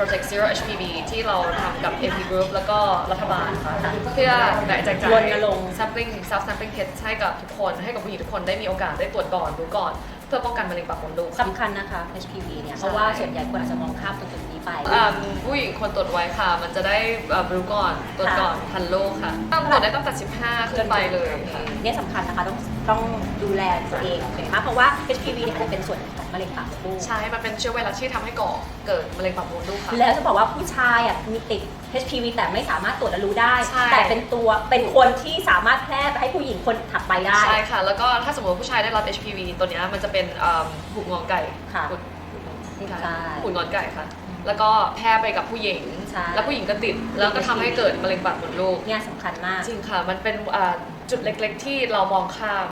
Project Zero HPV ที่เราทำกับ AP Group แล้วก็รัฐบาลค่ะเพื่อแจกจ่ายรณรงค์ sampling self sampling kit ให้กับทุกคน ให้กับผู้หญิงทุกคนได้มีโอกาสได้ตรวจก่อนรู้ก่อน เพื่อป้องกันมะเร็งปากมดลูก สำคัญนะคะ HPV เนี่ย เพราะว่าส่วนใหญ่คนอาจจะมองข้ามตรงจุดนี้ ไป อ่าผู้หญิงควรตรวจไว้ค่ะ มันจะได้เอ่อรู้ก่อนตรวจก่อนทันโรคค่ะต้องตรวจได้ตั้งแต่15ขึ้นไปเลยค่ะ เนี่ยสำคัญนะคะต้องต้องดูแลตัวเองนะคะเพราะว่า HPV เนี่ยอาจจะเป็นส่วนหนึ่งของมะเร็งปากมดลูก ใช่ มันเป็นเชื้อไวรัสที่ทำให้ก่อเกิดมะเร็งปากมดลูกค่ะ แล้วจะบอกว่าผู้ชายอะมีติด HPV แต่ไม่สามารถตรวจและรู้ได้ ใช่ แต่เป็นตัวเป็นคนที่สามารถแพร่ไปให้ผู้หญิงคนถัดไปได้ ใช่ค่ะ แล้วก็ถ้าสมมติว่าผู้ชายได้รับ HPV ตัวเนี้ยมันจะเป็นเอิ่มหูงอนไก่ค่ะ หูใช่หูงอนไก่ค่ะ แล้วก็แพร่ไปกับผู้หญิง ใช่ แล้วผู้หญิงก็ติด แล้วก็ทำให้เกิดมะเร็งปากมดลูก เนี่ยสำคัญมาก จริงค่ะ มันเป็นอ่าจุดเล็กๆ ที่เรามองข้าม